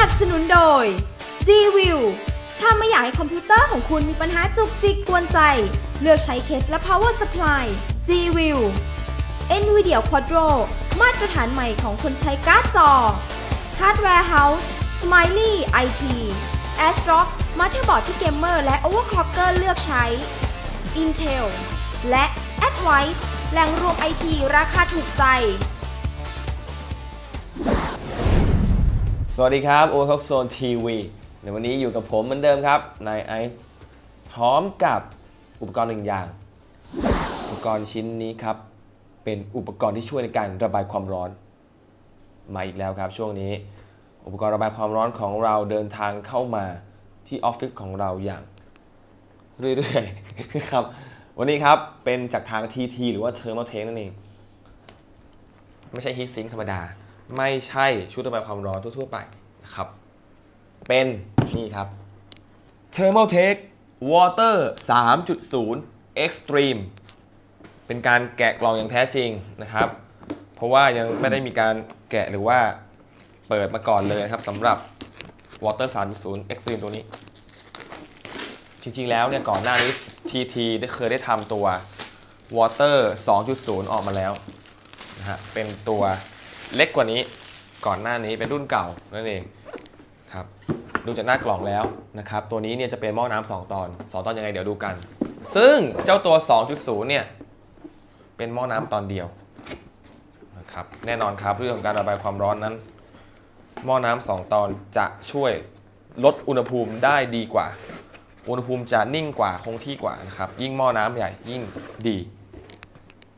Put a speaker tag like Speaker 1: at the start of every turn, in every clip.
Speaker 1: นับสนุนโดย G-View ถ้าไม่อยากให้คอมพิวเตอร์ของคุณมีปัญหาจุกจิกกวนใจ เลือกใช้เคสและ power supply G-View NVIDIA Quadro มาตรฐานใหม่ของคนใช้การ์ดจอ Hardware House Smiley IT ASRock มาเตอร์บอร์ดที่เกมเมอร์และ overclocker เลือกใช้ Intel และ Advice แหล่งรวมไอทีราคาถูกใจ
Speaker 2: สวัสดีครับโอท็อกโซนทีวีในวันนี้อยู่กับผมเหมือนเดิมครับนายไอซ์พร้อมกับอุปกรณ์หนึ่งอย่าง อุปกรณ์ชิ้นนี้ครับ เป็นอุปกรณ์ที่ช่วยในการระบายความร้อน มาอีกแล้วครับช่วงนี้ อุปกรณ์ระบายความร้อนของเราเดินทางเข้ามาที่ออฟฟิศของเราอย่าง เรื่อยๆครับ วันนี้ครับเป็นจากทาง TT หรือว่า Thermal Tank นั่นเอง ไม่ใช่ฮีทซิงค์ธรรมดา ไม่ใช่ชุดระบายความร้อนทั่วๆไปนะครับ เป็นนี่ครับ Thermal Take Water 3.0 Extreme เป็นการแกะกล่องอย่างแท้จริงนะครับ เพราะว่ายังไม่ได้มีการแกะหรือว่าเปิดมาก่อนเลยครับสำหรับ Water 3.0 Extreme ตัวนี้ จริงๆแล้วเนี่ยก่อนหน้านี้ TT ได้เคยได้ทำตัว Water 2.0 ออกมาแล้วนะฮะเป็นตัว เล็กกว่านี้ก่อนหน้านี้เป็นรุ่นเก่านั่นเองครับดูจากหน้ากล่องแล้วนะครับ ตัวนี้เนี่ยจะเป็นหม้อน้ำสองตอน 2 ตอนยังไงเดี๋ยวดูกัน ซึ่งเจ้าตัว 2.0 เนี่ย เป็นหม้อน้ำตอนเดียวนะครับแน่นอนครับเรื่องของการระบายความร้อนนั้น หม้อน้ำสองตอนจะช่วยลดอุณหภูมิได้ดีกว่า อุณหภูมิจะนิ่งกว่าคงที่กว่านะครับ ยิ่งหม้อน้ำใหญ่ยิ่งดี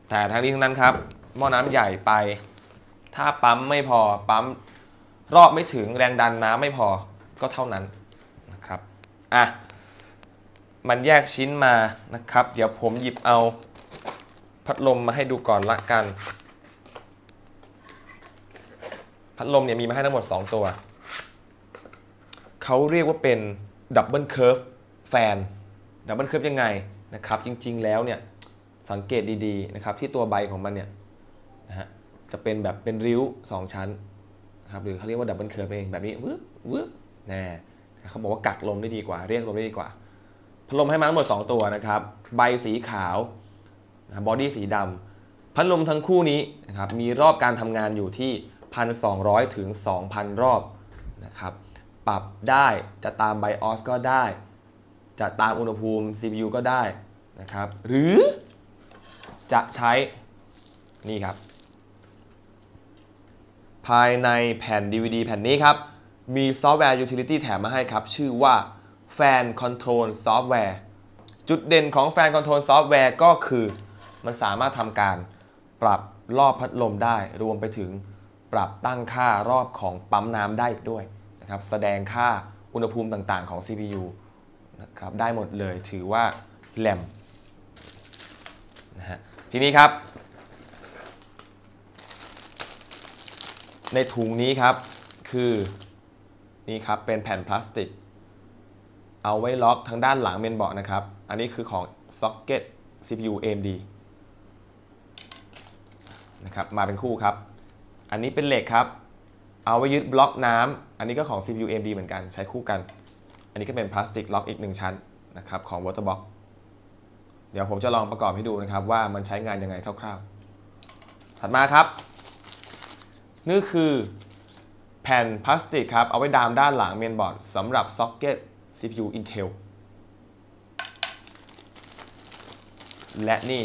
Speaker 2: แต่ทั้งนี้ทั้งนั้นครับ หม้อน้ำใหญ่ไป ถ้าปั๊มไม่พอปั๊มรอบไม่ถึงแรงดันน้ำไม่พอก็เท่านั้นนะครับอะมันแยกชิ้นมานะครับ เดี๋ยวผมหยิบเอาพัดลมมาให้ดูก่อนละกัน พัดลมเนี่ยมีมาให้ทั้งหมด 2 ตัว เขาเรียกว่าเป็นดับเบิลเคิร์ฟแฟนดับเบิลเคิร์ฟยังไงนะครับ จริงๆแล้วเนี่ย สังเกตดีๆนะครับที่ตัวใบของมันเนี่ยนะฮะ จะเป็นแบบเป็นริ้ว 2 ชั้นนะครับหรือเขาเรียกว่าดับเบิลเคิร์ฟเองแบบนี้วืบวืบแน่เขาบอกว่ากักลมได้ดีกว่า เรียกลมได้ดีกว่าพัดลมให้มาทั้งหมด 2 ตัวนะครับ ใบสีขาวบอดี้สีดำพัดลมทั้งคู่นี้นะครับมีรอบการทำงานอยู่ที่ 1,200 ถึง 2,000 รอบนะครับปรับได้จะตามไบออสก็ได้ จะตามอุณหภูมิ CPU ก็ได้นะครับ หรือจะใช้นี่ครับ ภายในแผ่น DVD แผ่นนี้ครับ มีซอฟต์แวร์ Utility แถมมาให้ครับ ชื่อว่า Fan Control Software จุดเด่นของ Fan Control Software ก็คือ มันสามารถทำการปรับรอบพัดลมได้ รวมไปถึงปรับตั้งค่ารอบของปั๊มน้ำได้อีกด้วยนะครับแสดงค่าอุณหภูมิต่างๆของ CPU นะครับได้หมดเลยถือว่าแหลมนะฮะทีนี้ครับ ในถุงนี้ครับ คือนี่ครับเป็นแผ่นพลาสติก เอาไว้ล็อกทางด้านหลังเมนบอร์ดนะครับ อันนี้คือของ Socket CPU AMD นะครับมาเป็นคู่ครับ อันนี้เป็นเหล็กครับ เอาไว้ยึดบล็อกน้ำอันนี้ก็ของ CPU AMD เหมือนกันใช้คู่กัน อันนี้ก็เป็นพลาสติกล็อกอีกหนึ่งชั้นนะครับของ Waterbox เดี๋ยวผมจะลองประกอบให้ดูนะครับว่ามันใช้งานยังไงคร่าวๆ ถัดมาครับ นี่คือแผ่นพลาสติกครับ เอาไว้ดามด้านหลังเมนบอร์ดสำหรับซ็อกเก็ต CPU Intel และนี่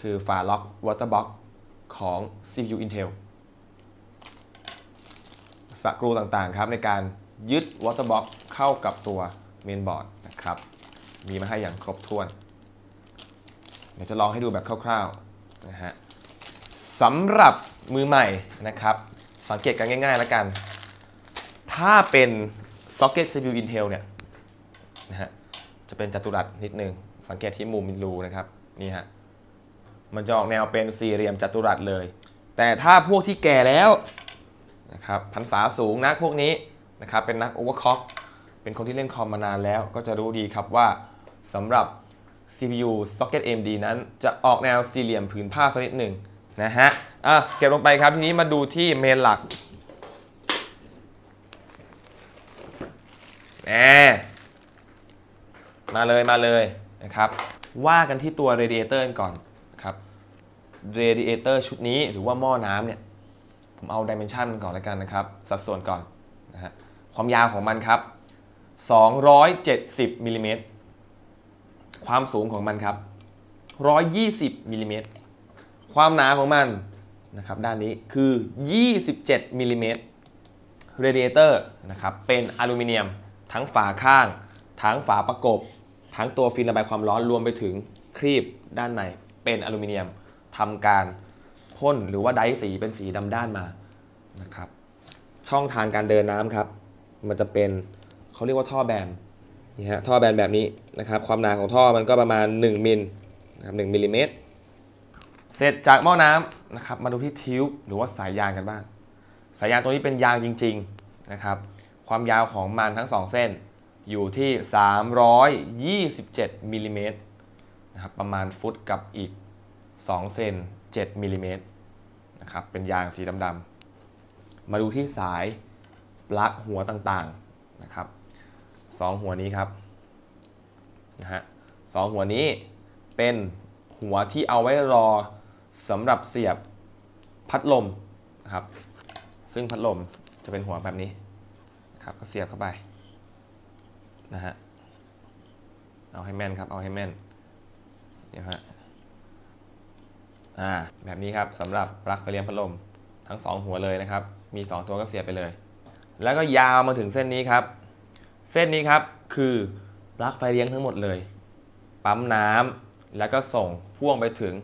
Speaker 2: คือฝาล็อก Waterbox ของ CPU Intel สกรูต่างๆครับในการยึด Waterbox เข้ากับตัวเมนบอร์ดนะครับ มีมาให้อย่างครบถ้วน เดี๋ยวจะลองให้ดูแบบคร่าวๆนะฮะสำหรับ มือใหม่นะครับ สังเกตกันง่ายๆแล้วกัน ถ้าเป็น Socket CPU Intel เนี่ยนะฮะจะเป็นจัตุรัสนิดนึง สังเกตที่มุมรูนะครับนี่ฮะมันจะออกแนวเป็นสี่เหลี่ยมจัตุรัสเลย แต่ถ้าพวกที่แก่แล้วนะครับพรรษาสูงนักพวกนี้นะครับเป็นนักโอเวอร์ค็อกเป็นคนที่เล่นคอมมานานแล้ว ก็จะรู้ดีครับว่าสำหรับ CPU Socket AMD นั้นจะออกแนวสี่เหลี่ยมผืนผ้าสักนิดหนึ่ง นะฮะอะเก็บลงไปครับทีนี้มาดูที่เมนหลักแหมมาเลยมาเลยนะครับ ว่ากันที่ตัว radiator กันก่อนนะครับ radiator ชุดนี้หรือว่าหม้อน้ำเนี่ย ผมเอา dimension มันก่อนแล้วกันนะครับ สัดส่วนก่อนนะฮะความยาวของมันครับ 270มิลลิเมตรความสูงของมันครับ 120มิลลิเมตร ความหนาของมันนะครับด้านนี้คือ 27มิลลิเมตร radiator นะครับเป็นอลูมิเนียมทั้งฝาข้าง ทั้งฝาประกบ ทั้งตัวฟิล์มระบายความร้อนรวมไปถึงครีบด้านในเป็นอลูมิเนียมทำการพ่นหรือว่าไดสีเป็นสีดำด้านมานะครับช่องทางการเดินน้ำครับมันจะเป็นเขาเรียกว่าท่อแบนนี่ฮะท่อแบนแบบนี้นะครับความหนาของท่อมันก็ประมาณ 1มิลนะครับ1มิลลิเมตร เสร็จจากหม้อน้ำนะครับมาดูที่ทิวบ์หรือว่าสายยางกันบ้าง สายยางตัวนี้เป็นยางจริงๆนะครับความยาวของมันทั้ง 2 เส้นอยู่ที่ 327มิลลิเมตรนะครับประมาณฟุตกับอีก 2 เซน7มิลลิเมตรนะครับเป็นยางสีดำๆมาดูที่สายปลั๊กหัวต่างๆนะครับสองหัวนี้ครับนะฮะสองหัวนี้เป็นหัวที่เอาไว้รอ สำหรับเสียบพัดลมนะครับ ซึ่งพัดลมจะเป็นหัวแบบนี้ครับก็เสียบเข้าไปนะฮะเอาให้แม่นครับเอาให้แม่นเนี่ยฮะอ่าแบบนี้ครับสำหรับปลั๊กไฟเลี้ยงพัดลมทั้ง 2 หัวเลยนะครับ มี 2 ตัวก็เสียบไปเลย แล้วก็ยาวมาถึงเส้นนี้ครับ เส้นนี้ครับคือปลั๊กไฟเลี้ยงทั้งหมดเลย ปั๊มน้ำแล้วก็ส่งพ่วงไปถึง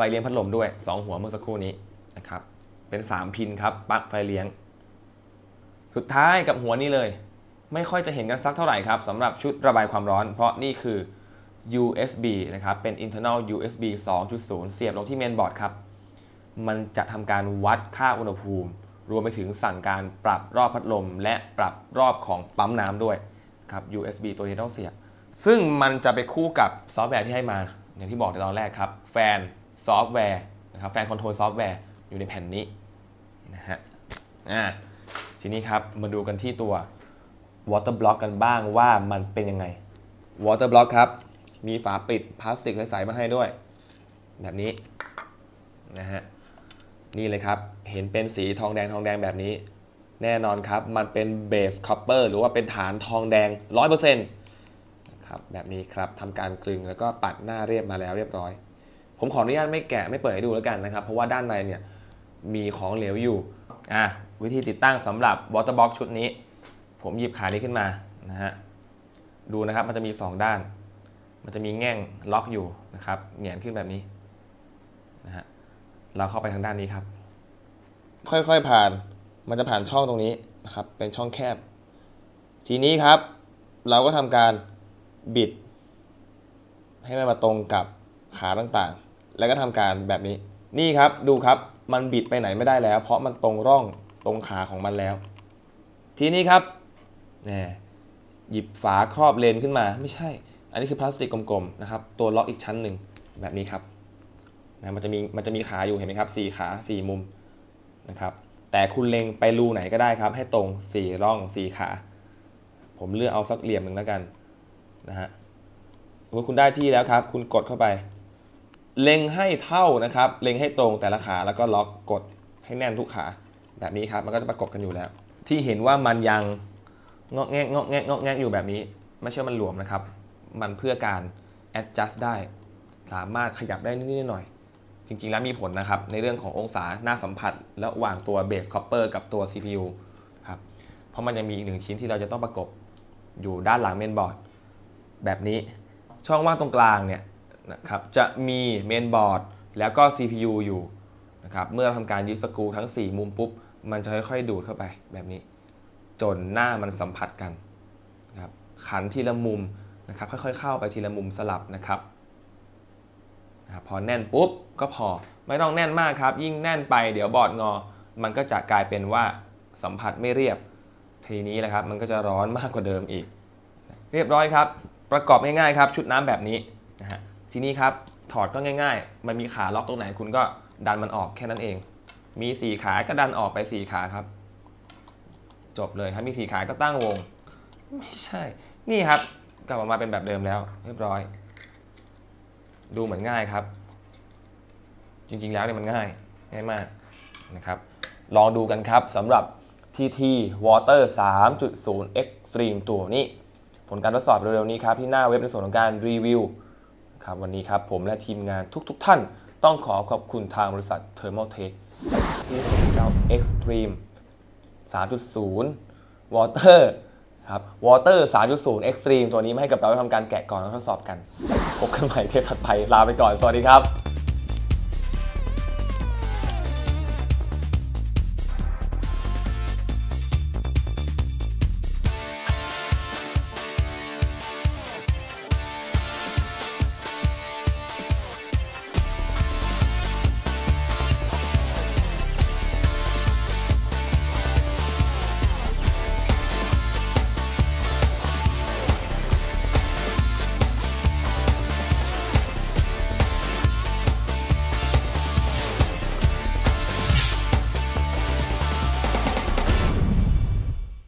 Speaker 2: ฟเลี้ยงพัดลมด้วย 2 หัวเมื่อสักครู่นี้นะครับเป็น 3 พินครับปลั๊กไฟเลี้ยง สุดท้ายกับหัวนี้เลย ไม่ค่อยจะเห็นกันสักเท่าไหร่ครับสำหรับชุดระบายความร้อน เพราะนี่คือ USB นะครับเป็น internal USB 2.0 เสียบลงที่เมนบอร์ดครับมันจะทำการวัดค่าอุณหภูมิ รวมไปถึงสั่งการปรับรอบพัดลม และปรับรอบของปั๊มน้ำด้วยครับ USB ตัวนี้ต้องเสียบ ซึ่งมันจะไปคู่กับซอฟต์แวร์ที่ให้มา อย่างที่บอกในตอนแรกครับ แฟน ซอฟต์แวร์นะครับแฟนคอนโทรลซอฟต์แวร์อยู่ในแผ่นนี้นะฮะอ่าทีนี้ครับมาดูกันที่ตัว water block กันบ้างว่ามันเป็นยังไง water block ครับ มีฝาปิดพลาสติกใสๆมาให้ด้วย แบบนี้นะฮะนี่เลยครับ เห็นเป็นสีทองแดงทองแดงแบบนี้ แน่นอนครับ มันเป็นเบสคอปเปอร์หรือว่าเป็นฐานทองแดง 100%นะครับแบบนี้ครับทำการกลึงแล้วก็ปัดหน้าเรียบมาแล้วเรียบร้อย ผมขออนุญาตไม่แกะไม่เปิดให้ดูแล้วกันนะครับ เพราะว่าด้านในเนี่ยมีของเหลวอยู่อะวิธีติดตั้งสำหรับ water box ชุดนี้ ผมหยิบขานี้ขึ้นมานะฮะดูนะครับมันจะมี 2 ด้าน มันจะมีแง่งล็อกอยู่นะครับเหงียนขึ้นแบบนี้นะฮะเราเข้าไปทางด้านนี้ครับ ค่อยๆผ่านมันจะผ่านช่องตรงนี้นะครับเป็นช่องแคบ ทีนี้ครับ เราก็ทำการบิด ให้มันมาตรงกับขาต่างๆ แล้วก็ทำการแบบนี้ นี่ครับดูครับมันบิดไปไหนไม่ได้แล้ว เพราะมันตรงร่องตรงขาของมันแล้ว ทีนี้ครับนี่หยิบฝาครอบเลนขึ้นมาไม่ใช่ อันนี้คือพลาสติกกลมๆนะครับตัวล็อกอีกชั้นหนึ่งแบบนี้ครับนะมันจะมีมันจะมีขาอยู่เห็นไหมครับสี่ขาสี่มุมนะครับแต่คุณเล็งไปรูไหนก็ได้ครับ ให้ตรงสี่ร่องสี่ขา ผมเลือกเอาสักเหลี่ยมหนึ่งแล้วกันนะฮะเมื่อคุณได้ที่แล้วครับ คุณกดเข้าไป เล็งให้เท่านะครับ เล็งให้ตรงแต่ละขาแล้วก็ล็อกกดให้แน่นทุกขาแบบนี้ครับมันก็จะประกบกันอยู่แล้ว ที่เห็นว่ามันยังงอกแงกงอกแงกงอกแงกอยู่แบบนี้ ไม่ใช่มันหลวมนะครับ มันเพื่อการ adjust ได้ สามารถขยับได้นิดๆหน่อย จริงๆแล้วมีผลนะครับ ในเรื่องขององศาหน้าสัมผัส ระหว่างตัว base copper กับตัว CPU ครับเพราะมันยังมีอีกหนึ่งชิ้นที่เราจะต้องประกบอยู่ด้านหลังเมนบอร์ดแบบนี้ช่องว่างตรงกลางเนี่ย นะครับจะมีเมนบอร์ดแล้วก็ CPU อยู่นะครับเมื่อเราทำการยึดสกรูทั้ง 4 มุมปุ๊บ มันจะค่อยๆ ดูดเข้าไปแบบนี้ จนหน้ามันสัมผัสกันนะครับขันทีละมุมนะครับค่อยๆ เข้าไปทีละมุมสลับนะครับนะพอแน่นปุ๊บก็พอไม่ต้องแน่นมากครับ ยิ่งแน่นไปเดี๋ยวบอร์ดงอ มันก็จะกลายเป็นว่าสัมผัสไม่เรียบ ทีนี้แหละครับ มันก็จะร้อนมากกว่าเดิมอีก เรียบร้อยครับ ประกอบง่ายๆครับ ชุดน้ำแบบนี้นะฮะ ทีนี้ครับถอดก็ง่าย ๆ มันมีขาล็อกตรงไหนคุณก็ดันมันออกแค่นั้นเอง มี4ขาก็ดันออกไป4ขาครับ จบเลยครับมี4ขาก็ตั้งวง ไม่ใช่ นี่ครับกลับออกมาเป็นแบบเดิมแล้ว เรียบร้อย ดูเหมือนง่ายครับ จริงๆแล้วเนี่ยมันง่ายง่ายมากนะครับ ลองดูกันครับสำหรับ TT Water 3.0 Extreme ตัวนี้ ผลการทดสอบเร็วๆนี้ครับ ที่หน้าเว็บในส่วนของการรีวิว ครับวันนี้ครับผมและทีมงานทุกๆทท่านต้องขอขอบคุณทางบริษัท Thermal Tech ที่ส่งเจ้า Extreme 3.0 Water ครับ Water 3.0 Extreme ตัวนี้มาให้กับเราทำการแกะก่อนแล้วทดสอบกัน พบกันใหม่เทปถัดไป ลาไปก่อน สวัสดีครับ